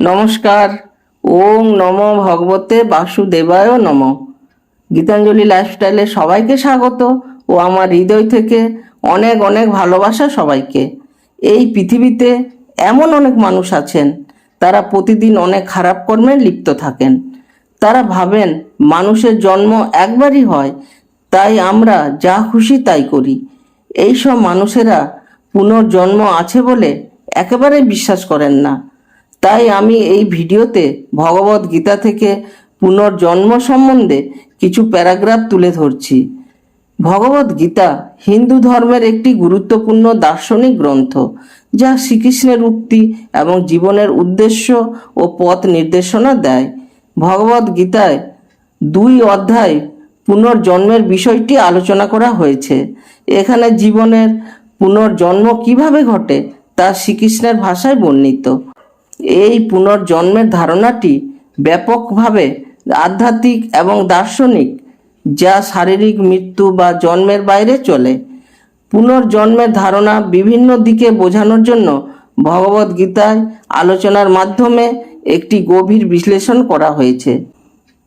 নমস্কার। ওম নম ভগবতে বাসুদেবায় নম। গীতাঞ্জলি লাইফস্টাইলে সবাইকে স্বাগত ও আমার হৃদয় থেকে অনেক অনেক ভালোবাসা সবাইকে। এই পৃথিবীতে এমন অনেক মানুষ আছেন, তারা প্রতিদিন অনেক খারাপ কর্মে লিপ্ত থাকেন। তারা ভাবেন মানুষের জন্ম একবারই হয়, তাই আমরা যা খুশি তাই করি। এইসব মানুষেরা পুনর্জন্ম আছে বলে একেবারে বিশ্বাস করেন না। তাই আমি এই ভিডিওতে ভগবত গীতা থেকে পুনর্জন্ম সম্বন্ধে কিছু প্যারাগ্রাফ তুলে ধরছি। ভগবত গীতা হিন্দু ধর্মের একটি গুরুত্বপূর্ণ দার্শনিক গ্রন্থ, যা শ্রীকৃষ্ণের উক্তি এবং জীবনের উদ্দেশ্য ও পথ নির্দেশনা দেয়। ভগবত গীতায় দুই অধ্যায় পুনর্জন্মের বিষয়টি আলোচনা করা হয়েছে। এখানে জীবনের পুনর্জন্ম কীভাবে ঘটে তা শ্রীকৃষ্ণের ভাষায় বর্ণিত। এই পুনর্জন্মের ধারণাটি ব্যাপকভাবে আধ্যাত্মিক এবং দার্শনিক, যা শারীরিক মৃত্যু বা জন্মের বাইরে চলে। পুনর্জন্মের ধারণা বিভিন্ন দিকে বোঝানোর জন্য ভগবত গীতায় আলোচনার মাধ্যমে একটি গভীর বিশ্লেষণ করা হয়েছে।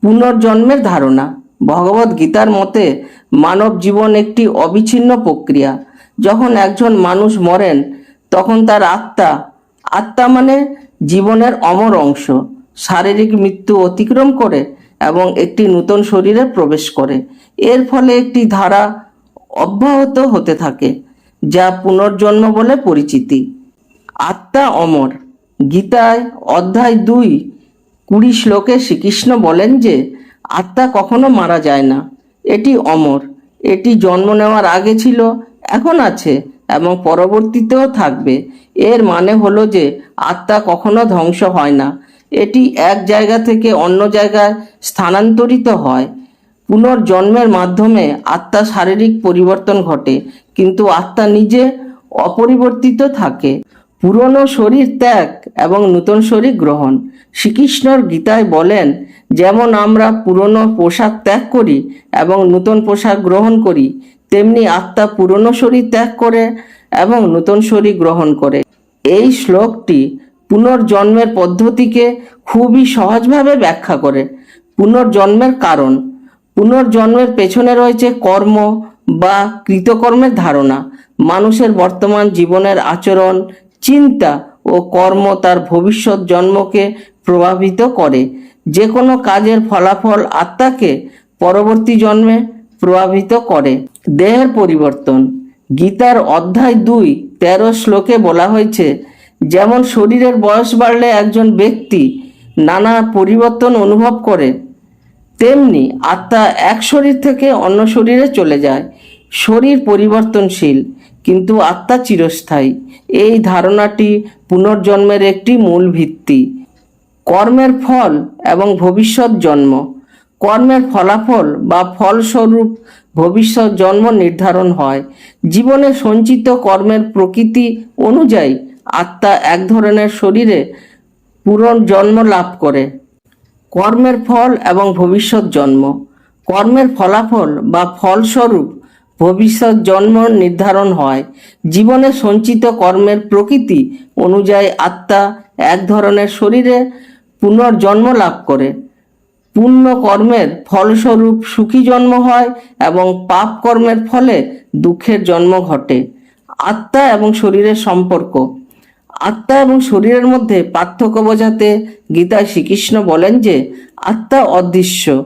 পুনর্জন্মের ধারণা ভগবত গীতার মতে মানব জীবন একটি অবিচ্ছিন্ন প্রক্রিয়া। যখন একজন মানুষ মরেন, তখন তার আত্মা আত্মা মানে জীবনের অমর অংশ, শারীরিক মৃত্যু অতিক্রম করে এবং একটি নূতন শরীরে প্রবেশ করে। এর ফলে একটি ধারা অব্যাহত হতে থাকে, যা পুনর্জন্ম বলে পরিচিতি। আত্মা অমর। গীতায় অধ্যায় দুই, কুড়ি শ্লোকে শ্রীকৃষ্ণ বলেন যে, আত্মা কখনো মারা যায় না। এটি অমর। এটি জন্ম নেওয়ার আগে ছিল, এখন আছে। এবং পরবর্তীতেও থাকবে। এর মানে হলো যে আত্মা কখনো ধ্বংস হয় না। এটি এক জায়গা থেকে অন্য জায়গায় স্থানান্তরিত হয়। পুনর্জন্মের মাধ্যমে আত্মা শারীরিক পরিবর্তন ঘটে, কিন্তু আত্মা নিজে অপরিবর্তিত থাকে। পুরনো শরীর ত্যাগ এবং নূতন শরীর গ্রহণ। শ্রীকৃষ্ণর গীতায় বলেন, যেমন আমরা পুরনো পোশাক ত্যাগ করি এবং নূতন পোশাক গ্রহণ করি তেমনি আত্মা পুরনো শরীর ত্যাগ করে এবং নতুন শরীর গ্রহণ করে। এই শ্লোকটি পুনর্জন্মের পদ্ধতিকে খুবই সহজভাবে ব্যাখ্যা করে। পুনর্জন্মের কারণ। পুনর্জন্মের পেছনে রয়েছে কর্ম বা কৃতকর্মের ধারণা। মানুষের বর্তমান জীবনের আচরণ, চিন্তা ও কর্ম তার ভবিষ্যৎ জন্মকে প্রভাবিত করে। যে কোনো কাজের ফলাফল আত্মাকে পরবর্তী জন্মে প্রভাবিত করে। দেহের পরিবর্তন। গীতার অধ্যায় দুই, তেরো শ্লোকে বলা হয়েছে, যেমন শরীরের বয়স বাড়লে একজন ব্যক্তি নানা পরিবর্তন অনুভব করে, তেমনি আত্মা এক শরীর থেকে অন্য শরীরে চলে যায়। শরীর পরিবর্তনশীল, কিন্তু আত্মা চিরস্থায়ী। এই ধারণাটি পুনর্জন্মের একটি মূল ভিত্তি। কর্মের ফল এবং ভবিষ্যৎ জন্ম। কর্মের ফলাফল বা ফলস্বরূপ ভবিষ্যৎ জন্ম নির্ধারণ হয়। জীবনে সঞ্চিত কর্মের প্রকৃতি অনুযায়ী আত্মা এক ধরনের শরীরে পুনর্জন্ম লাভ করে। কর্মের ফল এবং ভবিষ্যৎ জন্ম। কর্মের ফলাফল বা ফলস্বরূপ ভবিষ্যৎ জন্ম নির্ধারণ হয়। জীবনে সঞ্চিত কর্মের প্রকৃতি অনুযায়ী আত্মা এক ধরনের শরীরে পুনর্জন্ম লাভ করে। পুণ্য কর্মের ফলস্বরূপ সুখী জন্ম হয় এবং পাপ কর্মের ফলে দুঃখের জন্ম ঘটে। আত্মা এবং শরীরের সম্পর্ক। আত্মা এবং শরীরের মধ্যে পার্থক্য বোঝাতে গীতায় শ্রীকৃষ্ণ বলেন যে, আত্মা অদৃশ্য।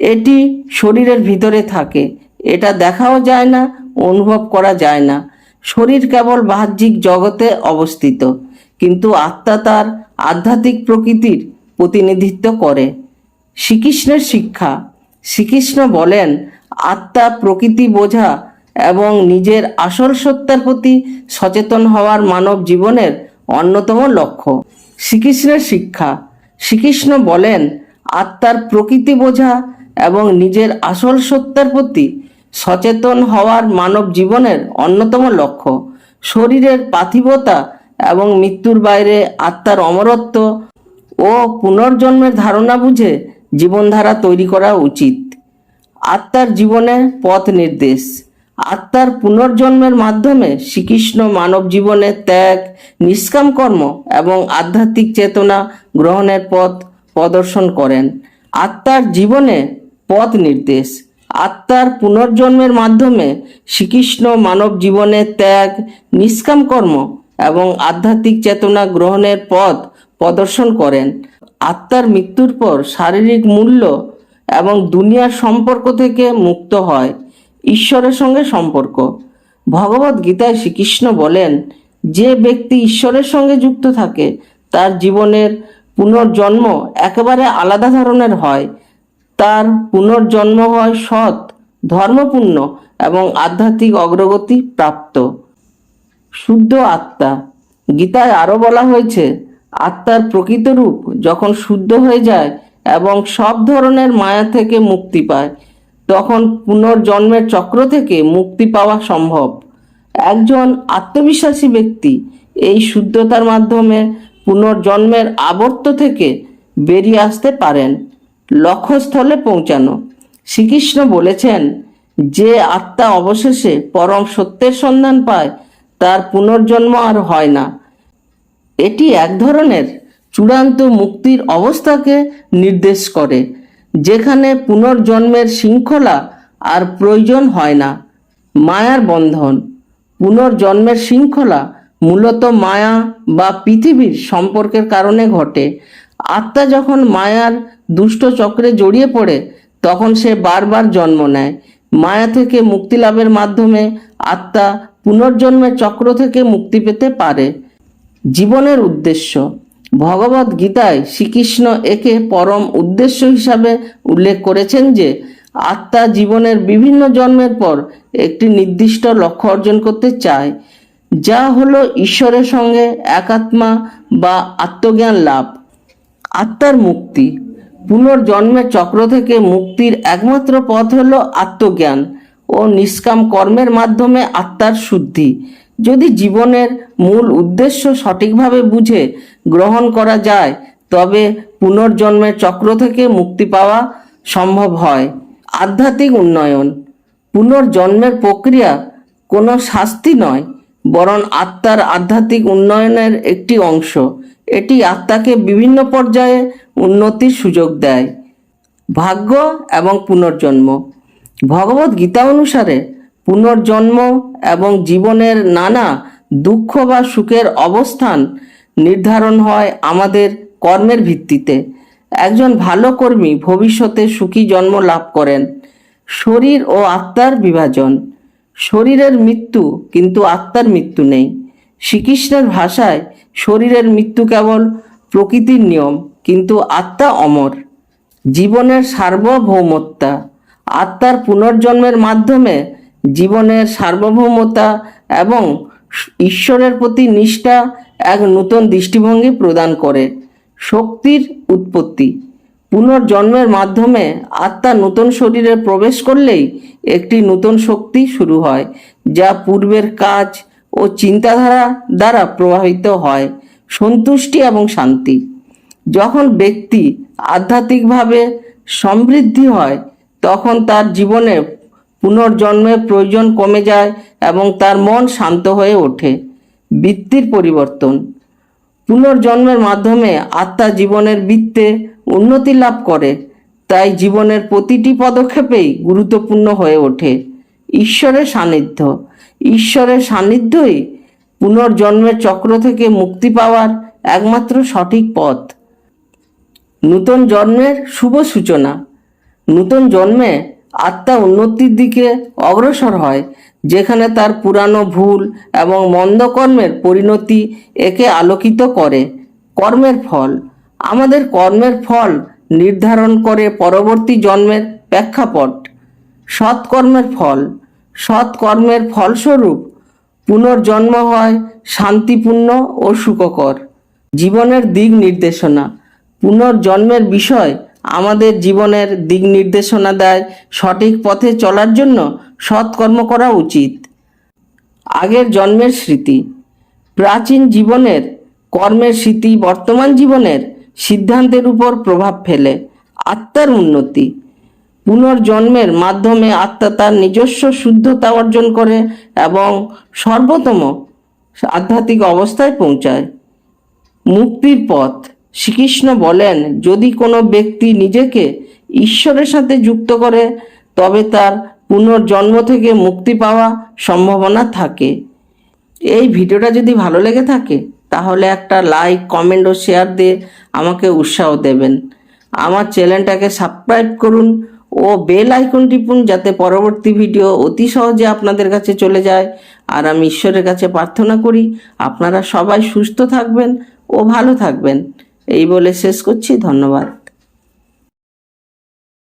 এটি শরীরের ভিতরে থাকে। এটা দেখাও যায় না, অনুভব করা যায় না। শরীর কেবল বাহ্যিক জগতে অবস্থিত। কিন্তু আত্মা তার আধ্যাত্মিক প্রকৃতির প্রতিনিধিত্ব করে। শ্রীকৃষ্ণের শিক্ষা। শ্রীকৃষ্ণ বলেন, আত্মা প্রকৃতি বোঝা এবং নিজের আসল সত্তার প্রতি সচেতন হওয়ার মানব জীবনের অন্যতম লক্ষ্য। শ্রীকৃষ্ণের শিক্ষা। শ্রীকৃষ্ণ বলেন, আত্মার প্রকৃতি বোঝা এবং নিজের আসল সত্তার প্রতি সচেতন হওয়ার মানব জীবনের অন্যতম লক্ষ্য। শরীরের পার্থিবতা এবং মৃত্যুর বাইরে আত্মার অমরত্ব ও পুনর্জন্মের ধারণা বুঝে জীবনধারা তৈরি করা উচিত। আত্মার জীবনে পথ নির্দেশ। আত্মার পুনর্জন্মের মাধ্যমে শ্রীকৃষ্ণ মানব জীবনে ত্যাগ, নিষ্কাম কর্ম এবং আধ্যাত্মিক চেতনা গ্রহণের পথ প্রদর্শন করেন। আত্মার জীবনে পথ নির্দেশ। আত্মার পুনর্জন্মের মাধ্যমে শ্রীকৃষ্ণ মানব জীবনে ত্যাগ, নিষ্কাম কর্ম এবং আধ্যাত্মিক চেতনা গ্রহণের পথ প্রদর্শন করেন। আত্মার মৃত্যুর পর শারীরিক মূল্য এবং দুনিয়ার সম্পর্ক থেকে মুক্ত হয় ঈশ্বরের সঙ্গে সম্পর্ক। ভগবত গীতায় শ্রীকৃষ্ণ বলেন, যে ব্যক্তি ঈশ্বরের সঙ্গে যুক্ত থাকে, তার জীবনের পুনর্জন্ম একেবারে আলাদা ধরনের হয়। তার পুনর্জন্ম হয় সৎ, ধর্মপূর্ণ এবং আধ্যাত্মিক অগ্রগতি প্রাপ্ত। শুদ্ধ আত্মা। গীতায় আরও বলা হয়েছে আত্মার প্রকৃত রূপ যখন শুদ্ধ হয়ে যায় এবং সব ধরনের মায়া থেকে মুক্তি পায়, তখন পুনর্জন্মের চক্র থেকে মুক্তি পাওয়া সম্ভব। একজন আত্মবিশ্বাসী ব্যক্তি এই শুদ্ধতার মাধ্যমে পুনর্জন্মের আবর্ত থেকে বেরিয়ে আসতে পারেন। লক্ষ্যস্থলে পৌঁছানো। শ্রীকৃষ্ণ বলেছেন, যে আত্মা অবশেষে পরম সত্যের সন্ধান পায়, তার পুনর্জন্ম আর হয় না। এটি এক ধরনের চূড়ান্ত মুক্তির অবস্থাকে নির্দেশ করে, যেখানে পুনর্জন্মের শৃঙ্খলা আর প্রয়োজন হয় না। মায়ার বন্ধন। পুনর্জন্মের শৃঙ্খলা মূলত মায়া বা পৃথিবীর সম্পর্কের কারণে ঘটে। আত্মা যখন মায়ার দুষ্ট চক্রে জড়িয়ে পড়ে, তখন সে বারবার জন্ম নেয়। মায়া থেকে মুক্তি লাভের মাধ্যমে আত্মা পুনর্জন্মের চক্র থেকে মুক্তি পেতে পারে। জীবনের উদ্দেশ্য। ভগবত গীতায় শ্রীকৃষ্ণ একে পরম উদ্দেশ্য হিসাবে উল্লেখ করেছেন যে, আত্মা জীবনের বিভিন্ন জন্মের পর একটি নির্দিষ্ট লক্ষ্য অর্জন করতে চায়, যা হলো ঈশ্বরের সঙ্গে একাত্মা বা আত্মজ্ঞান লাভ। আত্মার মুক্তি। পুনর্জন্মের চক্র থেকে মুক্তির একমাত্র পথ হলো আত্মজ্ঞান ও নিষ্কাম কর্মের মাধ্যমে আত্মার শুদ্ধি। যদি জীবনের মূল উদ্দেশ্য সঠিকভাবে বুঝে গ্রহণ করা যায়, তবে পুনর্জন্মের চক্র থেকে মুক্তি পাওয়া সম্ভব হয়। আধ্যাত্মিক উন্নয়ন। পুনর্জন্মের প্রক্রিয়া কোনো শাস্তি নয়, বরং আত্মার আধ্যাত্মিক উন্নয়নের একটি অংশ। এটি আত্মাকে বিভিন্ন পর্যায়ে উন্নতির সুযোগ দেয়। ভাগ্য এবং পুনর্জন্ম। ভগবত গীতা অনুসারে পুনর্জন্ম এবং জীবনের নানা দুঃখ বা সুখের অবস্থান নির্ধারণ হয় আমাদের কর্মের ভিত্তিতে। একজন ভালো কর্মী ভবিষ্যতে সুখী জন্ম লাভ করেন। শরীর ও আত্মার বিভাজন। শরীরের মৃত্যু কিন্তু আত্মার মৃত্যু নেই। শ্রীকৃষ্ণের ভাষায় শরীরের মৃত্যু কেবল প্রকৃতির নিয়ম, কিন্তু আত্মা অমর। জীবনের সার্বভৌমত্তা। আত্মার পুনর্জন্মের মাধ্যমে জীবনের সার্বভৌমতা এবং ঈশ্বরের প্রতি নিষ্ঠা এক নূতন দৃষ্টিভঙ্গি প্রদান করে। শক্তির উৎপত্তি। পুনর্জন্মের মাধ্যমে আত্মা নতুন শরীরে প্রবেশ করলেই একটি নতুন শক্তি শুরু হয়, যা পূর্বের কাজ ও চিন্তাধারা দ্বারা প্রভাবিত হয়, সন্তুষ্টি এবং শান্তি। যখন ব্যক্তি আধ্যাত্মিকভাবে সমৃদ্ধি হয়, তখন তার জীবনে পুনর্জন্মের প্রয়োজন কমে যায় এবং তার মন শান্ত হয়ে ওঠে। বৃত্তির পরিবর্তন। পুনর্জন্মের মাধ্যমে আত্মা জীবনের বৃত্তে উন্নতি লাভ করে। তাই জীবনের প্রতিটি পদক্ষেপেই গুরুত্বপূর্ণ হয়ে ওঠে। ঈশ্বরের সান্নিধ্য। ঈশ্বরের সান্নিধ্যই পুনর্জন্মের চক্র থেকে মুক্তি পাওয়ার একমাত্র সঠিক পথ। নূতন জন্মের শুভ সূচনা। নূতন জন্মে আত্মা উন্নতির দিকে অগ্রসর হয়, যেখানে তার পুরানো ভুল এবং মন্দ কর্মের পরিণতি একে আলোকিত করে। কর্মের ফল। আমাদের কর্মের ফল নির্ধারণ করে পরবর্তী জন্মের প্রেক্ষাপট। সৎকর্মের ফল। সৎকর্মের ফলস্বরূপ পুনর্জন্ম হয় শান্তিপূর্ণ ও সুখকর। জীবনের দিক নির্দেশনা। পুনর্জন্মের বিষয় আমাদের জীবনের দিক নির্দেশনা দেয়, সঠিক পথে চলার জন্য সৎকর্ম করা উচিত। আগের জন্মের স্মৃতি, প্রাচীন জীবনের কর্মের স্মৃতি বর্তমান জীবনের সিদ্ধান্তের উপর প্রভাব ফেলে, আত্মার উন্নতি। পুনর্জন্মের মাধ্যমে আত্মা তার নিজস্ব শুদ্ধতা অর্জন করে এবং সর্বোত্তম আধ্যাত্মিক অবস্থায় পৌঁছায়। মুক্তির পথ শ্রীকৃষ্ণ বলেন, যদি কোনো ব্যক্তি নিজেকে ঈশ্বরের সাথে যুক্ত করে, তবে তার পুনর্জন্ম থেকে মুক্তি পাওয়া সম্ভাবনা থাকে। এই ভিডিওটা যদি ভালো লেগে থাকে, তাহলে একটা লাইক, কমেন্ট ও শেয়ার দিয়ে আমাকে উৎসাহ দেবেন। আমার চ্যানেলটাকে সাবস্ক্রাইব করুন ও বেল আইকন টিপুন যাতে পরবর্তী ভিডিও অতি সহজে আপনাদের কাছে চলে যায়। আর আমি ঈশ্বরের কাছে প্রার্থনা করি, আপনারা সবাই সুস্থ থাকবেন ও ভালো থাকবেন। এই বলে শেষ করছি ধন্যবাদ।